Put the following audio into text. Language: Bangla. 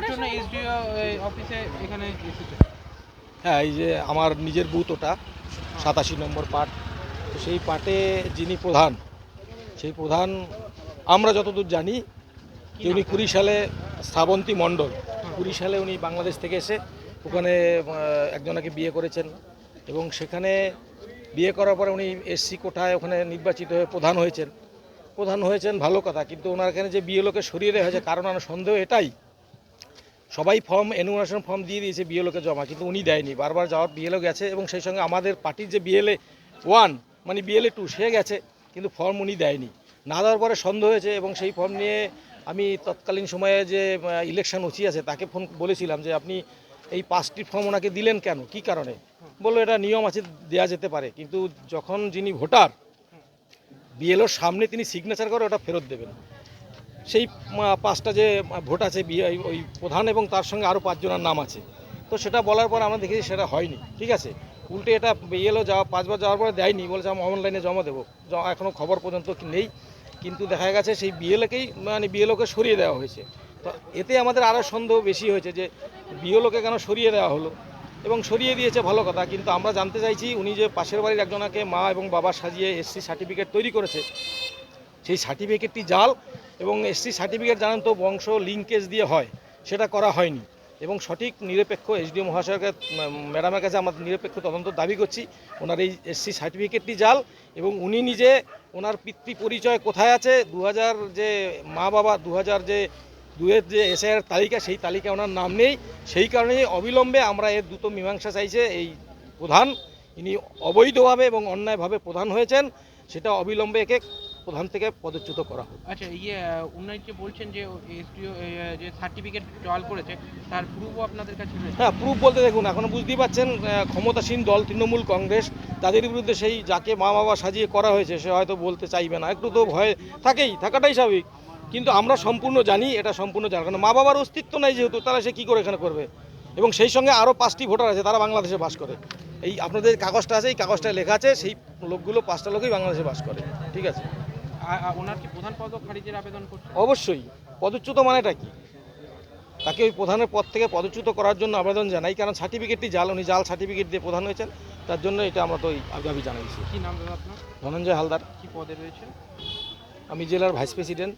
কিসের জন্য এসডিও অফিসে এখানে হ্যাঁ এই যে আমার নিজের বুথ ওটা সাতাশি নম্বর পার্ট তো সেই পার্টে যিনি প্রধান সেই প্রধান আমরা যতদূর জানি যে উনি কুড়ি সালে শ্রাবন্তী মণ্ডল। কুড়ি সালে উনি বাংলাদেশ থেকে এসে ওখানে একজনাকে বিয়ে করেছেন। এবং সেখানে বিয়ে করার পরে উনি এসসি কোঠায় ওখানে নির্বাচিত হয়ে প্রধান হয়েছেন। প্রধান হয়েছেন ভালো কথা কিন্তু ওনার এখানে যে বিয়ে লোকে সরিয়ে দেওয়া হয়েছে কারণ আমার সন্দেহ এটাই সবাই ফর্ম এনুমারেশন ফর্ম দিয়ে দিয়েছে বিএলওকে জমা, কিন্তু উনি দেয়নি। বারবার যাওয়ার বিএলও গেছে এবং সেই সঙ্গে আমাদের পার্টির যে বিএলএ ওয়ান মানে বিএলএ টু সে গেছে, কিন্তু ফর্ম উনি দেয়নি। না দেওয়ার পরে সন্দেহ হয়েছে এবং সেই ফর্ম নিয়ে আমি তৎকালীন সময়ে যে ইলেকশন ওসি আছে, তাকে ফোন বলেছিলাম যে, আপনি এই পাঁচটি ফর্ম ওনাকে দিলেন কেন? কি কারণে? বলল, এটা নিয়ম আছে দেওয়া যেতে পারে। কিন্তু যখন যিনি ভোটার বিএলওর সামনে তিনি সিগনেচার করে ওটা ফেরত দেবেন। সেই পাঁচটা যে ভোট আছে ওই- প্রধান এবং তার সঙ্গে আরও পাঁচজনের নাম আছে। তো সেটা বলার পর আমরা দেখেছি সেটা হয়নি, ঠিক আছে? উল্টে এটা বিএলও যাওয়া, পাঁচবার যাওয়ার পরে দেয়নি, বলেছে আমি অনলাইনে জমা দেবো। এখনও খবর পর্যন্ত নেই, কিন্তু দেখা গেছে সেই বিএলওকেই মানে বিএলওকে সরিয়ে দেওয়া হয়েছে। তো এতে আমাদের আরও সন্দেহ বেশি হয়েছে যে বিএলওকে কেন সরিয়ে দেওয়া হলো? এবং সরিয়ে দিয়েছে ভালো কথা, কিন্তু আমরা জানতে চাইছি উনি যে পাশের বাড়ির একজনাকে মা এবং বাবা সাজিয়ে এসসি সার্টিফিকেট তৈরি করেছে, সেই সার্টিফিকেটটি জাল এবং এসসি সার্টিফিকেট জানেন তো বংশ লিঙ্কেজ দিয়ে হয়, সেটা করা হয়নি। এবং সঠিক নিরপেক্ষ এসডিও মহাশয়কে ম্যাডামের কাছে আমাদের নিরপেক্ষ তদন্ত দাবি করছি, ওনার এই এসসি সার্টিফিকেটটি জাল, এবং উনি নিজে ওনার পিতৃ পরিচয় কোথায় আছে দু হাজার যে মা বাবা দু হাজার যে দুয়ের যে এসআইয়ের তালিকা, সেই তালিকায় ওনার নাম নেই। সেই কারণেই অবিলম্বে আমরা এর দ্রুত মীমাংসা চাইছে এই প্রধান। ইনি অবৈধভাবে এবং অন্যায়ভাবে প্রধান হয়েছেন, সেটা অবিলম্বে একে প্রধান থেকে পদচ্যুত করা হোক। আচ্ছা ইয়ে উনি যে বলছেন যে এসডিও যে সার্টিফিকেট জল করেছে তার প্রুফও আপনাদের কাছে রয়েছে? হ্যাঁ প্রুফ বলতে দেখুন এখন বুঝতেই পারছেন ক্ষমতাসীন দল তৃণমূল কংগ্রেস তাদের বিরুদ্ধে সেই যাকে মা বাবা সাজিয়ে করা হয়েছে সে হয়তো বলতে চাইবে না। একটু তো ভয় থাকেই থাকাটাই স্বাভাবিক। কিন্তু আমরা সম্পূর্ণ জানি এটা সম্পূর্ণ জানি কারণ মা বাবার অস্তিত্ব নাই যেহেতু তারা সে কী করে এখানে করবে? এবং সেই সঙ্গে আরও পাঁচটি ভোটার আছে তারা বাংলাদেশে বাস করে। এই আপনাদের কাগজটা আছে এই কাগজটায় লেখা আছে সেই লোকগুলো পাঁচটা লোকই বাংলাদেশে বাস করে ঠিক আছে? ওনার কি প্রধান পদ খারিজের আবেদন অবশ্যই। পদচ্যুত মানেটা কি? তাকে ওই প্রধানের পদ থেকে পদচ্যুত করার জন্য আবেদন জানাই কারণ সার্টিফিকেটটি জাল উনি জাল সার্টিফিকেট দিয়ে প্রধান হয়েছেন তার জন্য এটা আমরা তো ওই দাবি জানাইছি। কি নাম আপনার? ধনঞ্জয় হালদার। কি পদে রয়েছে আমি জেলার ভাইস প্রেসিডেন্ট।